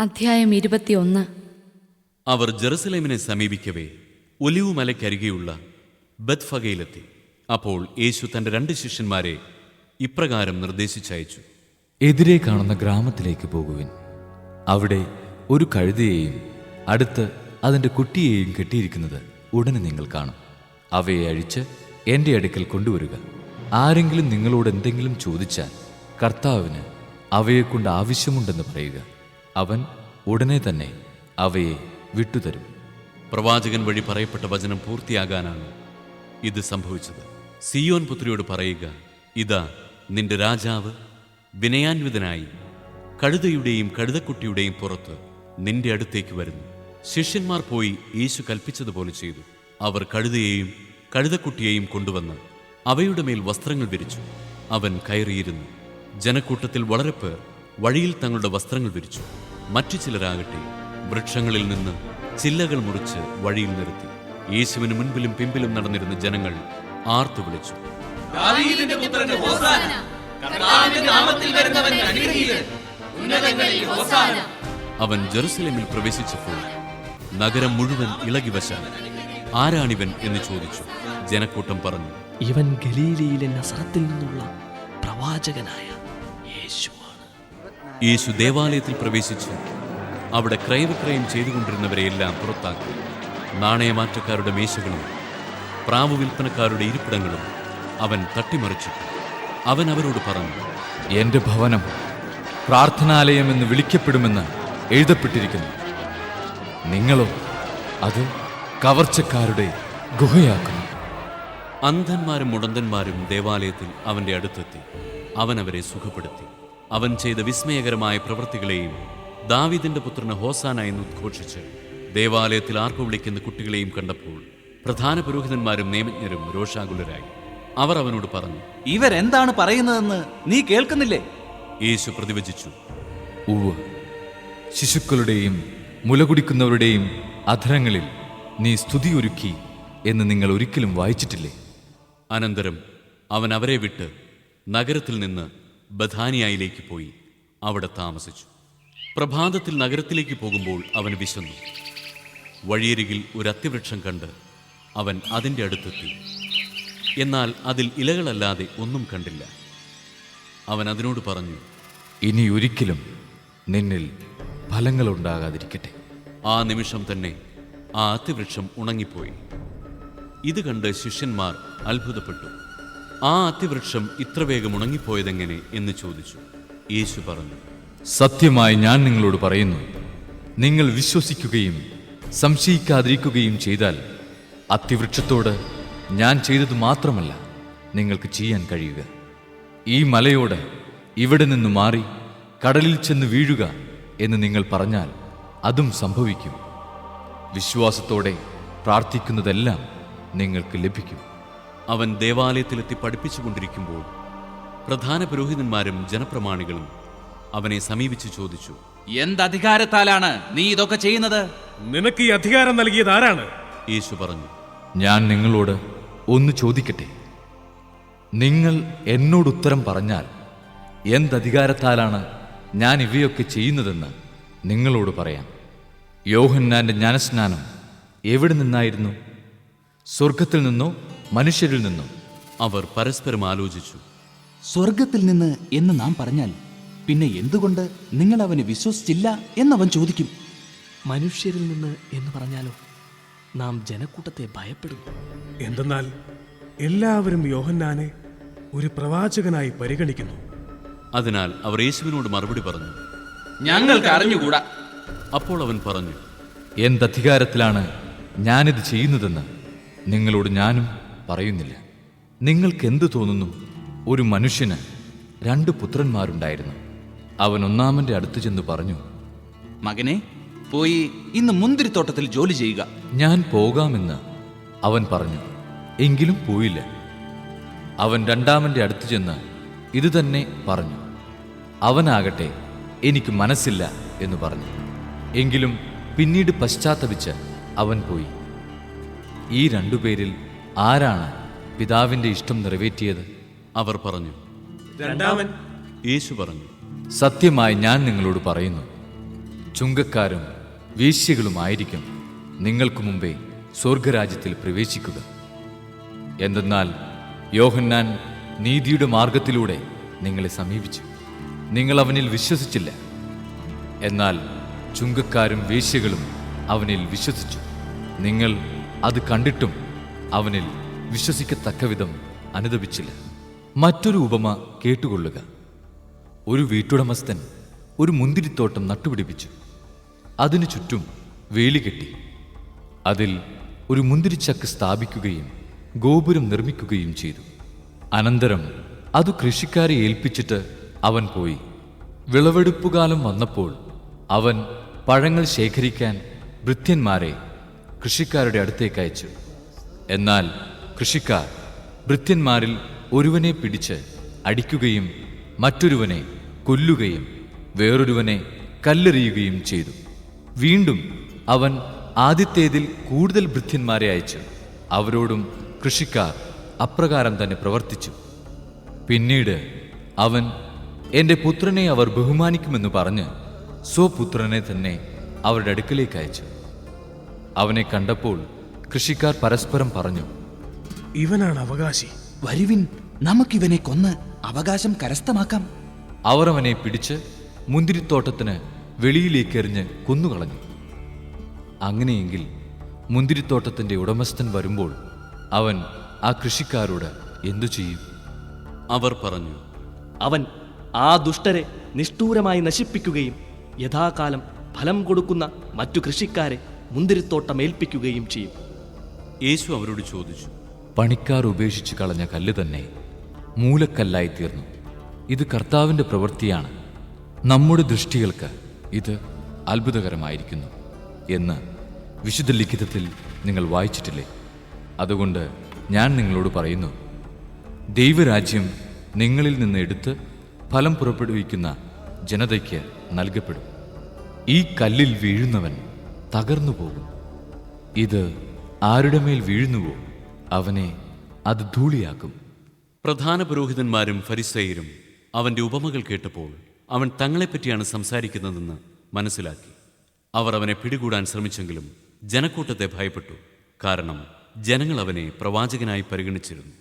അധ്യായം ഇരുപത്തിയൊന്ന്. അവർ ജെറുസലേമിനെ സമീപിക്കവേ ഒലിവു മലയ്ക്കരികെയുള്ള ബത്ഫഗയിലെത്തി അപ്പോൾ യേശു തന്റെ രണ്ട് ശിഷ്യന്മാരെ ഇപ്രകാരം നിർദ്ദേശിച്ചയച്ചു. എതിരെ കാണുന്ന ഗ്രാമത്തിലേക്ക് പോകുവിൻ. അവിടെ ഒരു കഴുതയെയും അടുത്ത് അതിന്റെ കുട്ടിയെയും കെട്ടിയിരിക്കുന്നത് ഉടനെ നിങ്ങൾ കാണും. അവയെ അഴിച്ച് എന്റെ അടുക്കൽ കൊണ്ടുവരിക. ആരെങ്കിലും നിങ്ങളോട് എന്തെങ്കിലും ചോദിച്ചാൽ കർത്താവിന് അവയെക്കൊണ്ട് ആവശ്യമുണ്ടെന്ന് പറയുക. അവൻ ഉടനെ തന്നെ അവയെ വിട്ടുതരും. പ്രവാചകൻ വഴി പറയപ്പെട്ട വചനം പൂർത്തിയാകാനാണ് ഇത് സംഭവിച്ചത്. സിയോൻ പുത്രിയോട് പറയുക ഇതാ നിന്റെ രാജാവ് വിനയാന്വിതനായി കഴുതയുടെയും കഴുതക്കുട്ടിയുടെയും പുറത്ത് നിന്റെ അടുത്തേക്ക് വരുന്നു. ശിഷ്യന്മാർ പോയി യേശു കൽപ്പിച്ചതുപോലെ ചെയ്തു. അവർ കഴുതയെയും കഴുതക്കുട്ടിയെയും കൊണ്ടുവന്ന് അവയുടെ മേൽ വസ്ത്രങ്ങൾ വിരിച്ചു. അവൻ കയറിയിരുന്നു. ജനക്കൂട്ടത്തിൽ വളരെ പേർ വഴിയിൽ തങ്ങളുടെ വസ്ത്രങ്ങൾ വിരിച്ചു. മറ്റു ചിലരാകട്ടെ വൃക്ഷങ്ങളിൽ നിന്ന് ചില്ലകൾ മുറിച്ച് വഴിയിൽ നിർത്തി. യേശുവിന് മുൻപിലും പിമ്പിലും നടന്നിരുന്ന ജനങ്ങൾ ആർത്തു വിളിച്ചു. ദാവീദിന്റെ ഹോസാന കർത്താവിന്റെ നാമത്തിൽ വരുന്നവൻ അനുഗ്രഹീതൻ ഉന്നതങ്ങളിൽ ഹോസാന. അവൻ ജെറുസലേമിൽ പ്രവേശിച്ചപ്പോൾ നഗരം മുഴുവൻ ഇളകി വശാൻ ആരാണിവൻ എന്ന് ചോദിച്ചു. ജനക്കൂട്ടം പറഞ്ഞു ഇവൻ ഗലീലിയിലെ നസറത്തിൽ നിന്നുള്ള പ്രവാചകനായ യേശുവാണ് യേശു ദേവാലയത്തിൽ പ്രവേശിച്ചു അവിടെ ക്രയവിക്രയം ചെയ്തുകൊണ്ടിരുന്നവരെയെല്ലാം പുറത്താക്കി. നാണയമാറ്റക്കാരുടെ മേശകളും പ്രാവു വിൽപ്പനക്കാരുടെ ഇരിപ്പിടങ്ങളും അവൻ തട്ടിമറിച്ചു അവൻ അവരോട് പറഞ്ഞു എന്റെ ഭവനം പ്രാർത്ഥനാലയം എന്ന് വിളിക്കപ്പെടുമെന്ന് എഴുതപ്പെട്ടിരിക്കുന്നു. നിങ്ങളോ അത് കവർച്ചക്കാരുടെ ഗുഹയാക്കുന്നു. അന്ധന്മാരും മുടന്തന്മാരും ദേവാലയത്തിൽ അവന്റെ അടുത്തെത്തി. അവൻ അവരെ സുഖപ്പെടുത്തി. അവൻ ചെയ്ത വിസ്മയകരമായ പ്രവൃത്തികളെയും ദാവിദിന്റെ പുത്രന് ഹോസാന എന്ന് ഉദ്ഘോഷിച്ച് ദേവാലയത്തിൽ ആർപ്പ് വിളിക്കുന്ന കുട്ടികളെയും കണ്ടപ്പോൾ പ്രധാന പുരോഹിതന്മാരും നിയമജ്ഞരും രോഷാകുലരായി. അവർ അവനോട് പറഞ്ഞു ഇവരെന്താണ് പറയുന്നതെന്ന് നീ കേൾക്കുന്നില്ലേ? യേശു പ്രതിവചിച്ചു ഉവ്വ്. ശിശുക്കളുടെയും മുലകുടിക്കുന്നവരുടെയും അധരങ്ങളിൽ നീ സ്തുതിയൊരുക്കി എന്ന് നിങ്ങൾ ഒരിക്കലും വായിച്ചിട്ടില്ലേ? അനന്തരം അവൻ അവരെ വിട്ട് നഗരത്തിൽ നിന്ന് ബഥാനിയായിലേക്ക് പോയി. അവിടെ താമസിച്ചു. പ്രഭാതത്തിൽ നഗരത്തിലേക്ക് പോകുമ്പോൾ അവൻ വിശന്നു. വഴിയരികിൽ ഒരു അത്തിവൃക്ഷം കണ്ട് അവൻ അതിന്റെ അടുത്തെത്തി. എന്നാൽ അതിൽ ഇലകളല്ലാതെ ഒന്നും കണ്ടില്ല. അവൻ അതിനോട് പറഞ്ഞു ഇനി ഒരിക്കലും നിന്നിൽ ഫലങ്ങളുണ്ടാകാതിരിക്കട്ടെ. ആ നിമിഷം തന്നെ ആ അത്തിവൃക്ഷം ഉണങ്ങിപ്പോയി. ഇത് കണ്ട് ശിഷ്യന്മാർ അത്ഭുതപ്പെട്ടു. ആ അതിവൃക്ഷം ഇത്ര വേഗം ഉണങ്ങിപ്പോയതെങ്ങനെ എന്ന് ചോദിച്ചു. യേശു പറഞ്ഞു സത്യമായി ഞാൻ നിങ്ങളോട് പറയുന്നു നിങ്ങൾ വിശ്വസിക്കുകയും സംശയിക്കാതിരിക്കുകയും ചെയ്താൽ അതിവൃക്ഷത്തോട് ഞാൻ ചെയ്തത് മാത്രമല്ല നിങ്ങൾക്ക് ചെയ്യാൻ കഴിയുക. ഈ മലയോട് ഇവിടെ നിന്ന് മാറി കടലിൽ ചെന്ന് വീഴുക എന്ന് നിങ്ങൾ പറഞ്ഞാൽ അതും സംഭവിക്കും. വിശ്വാസത്തോടെ പ്രാർത്ഥിക്കുന്നതെല്ലാം നിങ്ങൾക്ക് ലഭിക്കും. അവൻ ദേവാലയത്തിലെത്തി പഠിപ്പിച്ചുകൊണ്ടിരിക്കുമ്പോൾ പ്രധാന പുരോഹിതന്മാരും ജനപ്രമാണികളും അവനെ സമീപിച്ച് ചോദിച്ചു എന്തധികാരത്താലാണ് നീ ഇതൊക്കെ ചെയ്യുന്നത്? നിനക്ക് ഈ അധികാരം നൽകിയത് ആരാണ്? യേശു പറഞ്ഞു ഞാൻ നിങ്ങളോട് ഒന്ന് ചോദിക്കട്ടെ? നിങ്ങൾ എന്നോട് ഉത്തരം പറഞ്ഞാൽ എന്തധികാരത്താലാണ് ഞാൻ ഇവയൊക്കെ ചെയ്യുന്നതെന്ന് നിങ്ങളോട് പറയാം. യോഹന്നാന്റെ ജ്ഞാനസ്നാനം എവിടെ നിന്നായിരുന്നു? സ്വർഗത്തിൽ നിന്നോ മനുഷ്യരിൽ നിന്നും അവർ പരസ്പരം ആലോചിച്ചു. സ്വർഗത്തിൽ നിന്ന് എന്ന് നാം പറഞ്ഞാൽ പിന്നെ എന്തുകൊണ്ട് നിങ്ങൾ അവനെ വിശ്വസിച്ചില്ല എന്നവൻ ചോദിക്കും. മനുഷ്യരിൽ നിന്ന് എന്ന് പറഞ്ഞാലോ നാം ജനക്കൂട്ടത്തെ ഭയപ്പെടുന്നു. എന്തെന്നാൽ എല്ലാവരും യോഹന്നാനെ ഒരു പ്രവാചകനായി പരിഗണിക്കുന്നു. അതിനാൽ അവർ യേശുവിനോട് മറുപടി പറഞ്ഞു. ഞങ്ങൾക്ക് അറിഞ്ഞുകൂടാ. അപ്പോൾ അവൻ പറഞ്ഞു എന്തധികാരത്തിലാണ് ഞാനിത് ചെയ്യുന്നതെന്ന്? നിങ്ങളോട് ഞാനും പറയുന്നില്ല. നിങ്ങൾക്ക് എന്തു തോന്നുന്നു? ഒരു മനുഷ്യന് രണ്ട് പുത്രന്മാരുണ്ടായിരുന്നു. അവൻ ഒന്നാമന്റെ അടുത്ത് ചെന്ന് പറഞ്ഞു മകനെ പോയി ഇന്ന് മുന്തിരിത്തോട്ടത്തിൽ ജോലി ചെയ്യുക. ഞാൻ പോകാമെന്ന് അവൻ പറഞ്ഞു എങ്കിലും പോയില്ല. അവൻ രണ്ടാമന്റെ അടുത്ത് ചെന്ന് ഇത് തന്നെ പറഞ്ഞു അവനാകട്ടെ എനിക്ക് മനസ്സില്ല എന്ന് പറഞ്ഞു. എങ്കിലും പിന്നീട് പശ്ചാത്തപിച്ച് അവൻ പോയി. ഈ രണ്ടുപേരിൽ ആരാണ് പിതാവിന്റെ ഇഷ്ടം നിറവേറ്റിയത്? അവർ പറഞ്ഞു രണ്ടാമൻ യേശു പറഞ്ഞു സത്യമായി ഞാൻ നിങ്ങളോട് പറയുന്നു ചുങ്കക്കാരും വീശ്യകളുമായിരിക്കും നിങ്ങൾക്ക് മുമ്പേ സ്വർഗരാജ്യത്തിൽ പ്രവേശിക്കുക. എന്തെന്നാൽ യോഹന്നാൻ നീതിയുടെ മാർഗത്തിലൂടെ നിങ്ങളെ സമീപിച്ചു. നിങ്ങൾ അവനിൽ വിശ്വസിച്ചില്ല. എന്നാൽ ചുങ്കക്കാരും വേശ്യകളും അവനിൽ വിശ്വസിച്ചു. നിങ്ങൾ അത് കണ്ടിട്ടും അവനിൽ വിശ്വസിക്കത്തക്കവിധം അനുദപിച്ചില്ല. മറ്റൊരു ഉപമ കേട്ടുകൊള്ളുക. ഒരു വീട്ടുടമസ്ഥൻ ഒരു മുന്തിരിത്തോട്ടം നട്ടുപിടിപ്പിച്ചു. അതിനു ചുറ്റും വേലി കെട്ടി. അതിൽ ഒരു മുന്തിരിച്ചക്ക് സ്ഥാപിക്കുകയും ഗോപുരം നിർമ്മിക്കുകയും ചെയ്തു. അനന്തരം അത് കൃഷിക്കാരെ ഏൽപ്പിച്ചിട്ട് അവൻ പോയി. വിളവെടുപ്പുകാലം വന്നപ്പോൾ അവൻ പഴങ്ങൾ ശേഖരിക്കാൻ ഭൃത്യന്മാരെ കൃഷിക്കാരുടെ അടുത്തേക്ക് അയച്ചു. എന്നാൽ കൃഷിക്കാർ ഭൃത്യന്മാരിൽ ഒരുവനെ പിടിച്ച് അടിക്കുകയും മറ്റൊരുവനെ കൊല്ലുകയും വേറൊരുവനെ കല്ലെറിയുകയും ചെയ്തു. വീണ്ടും അവൻ ആദ്യത്തേതിൽ കൂടുതൽ ഭൃത്യന്മാരെ അയച്ചു. അവരോടും കൃഷിക്കാർ അപ്രകാരം തന്നെ പ്രവർത്തിച്ചു. പിന്നീട് അവൻ എന്റെ പുത്രനെ അവർ ബഹുമാനിക്കുമെന്ന് പറഞ്ഞ് സ്വപുത്രനെ തന്നെ അവരുടെ അടുക്കലേക്ക് അയച്ചു. അവനെ കണ്ടപ്പോൾ കൃഷിക്കാർ പരസ്പരം പറഞ്ഞു ഇവനാണ് അവകാശി. വരുവിൻ നമുക്കിവനെ കൊന്ന് അവകാശം കരസ്ഥമാക്കാം. അവർ അവനെ പിടിച്ച് മുന്തിരിത്തോട്ടത്തിന് വെളിയിലേക്ക് എറിഞ്ഞ് കൊന്നുകളഞ്ഞു. അങ്ങനെയെങ്കിൽ മുന്തിരിത്തോട്ടത്തിന്റെ ഉടമസ്ഥൻ വരുമ്പോൾ അവൻ ആ കൃഷിക്കാരോട് എന്തു ചെയ്യും? അവർ പറഞ്ഞു അവൻ ആ ദുഷ്ടരെ നിഷ്ഠൂരമായി നശിപ്പിക്കുകയും യഥാകാലം ഫലം കൊടുക്കുന്ന മറ്റു കൃഷിക്കാരെ മുന്തിരിത്തോട്ടം ഏൽപ്പിക്കുകയും ചെയ്യും. യേശു അവരോട് ചോദിച്ചു പണിക്കാർ ഉപേക്ഷിച്ച് കളഞ്ഞ കല്ല് തന്നെ മൂലക്കല്ലായി തീർന്നു. ഇത് കർത്താവിന്റെ പ്രവൃത്തിയാണ്. നമ്മുടെ ദൃഷ്ടികൾക്ക് ഇത് അത്ഭുതകരമായിരിക്കുന്നു എന്ന് വിശുദ്ധ ലിഖിതത്തിൽ നിങ്ങൾ വായിച്ചിട്ടില്ലേ? അതുകൊണ്ട് ഞാൻ നിങ്ങളോട് പറയുന്നു ദൈവരാജ്യം നിങ്ങളിൽ നിന്ന് എടുത്ത് ഫലം പുറപ്പെടുവിക്കുന്ന ജനതയ്ക്ക് നൽകപ്പെടും. ഈ കല്ലിൽ വീഴുന്നവൻ തകർന്നു പോകും ഇത് ആരുടെ മേൽ വീഴുന്നുവോ അവനെ അത് ധൂളിയാക്കും. പ്രധാന പുരോഹിതന്മാരും ഫരിസയരും അവന്റെ ഉപമകൾ കേട്ടപ്പോൾ അവൻ തങ്ങളെപ്പറ്റിയാണ് സംസാരിക്കുന്നതെന്ന് മനസ്സിലാക്കി. അവർ അവനെ പിടികൂടാൻ ശ്രമിച്ചെങ്കിലും ജനക്കൂട്ടത്തെ ഭയപ്പെട്ടു. കാരണം ജനങ്ങൾ അവനെ പ്രവാചകനായി പരിഗണിച്ചിരുന്നു.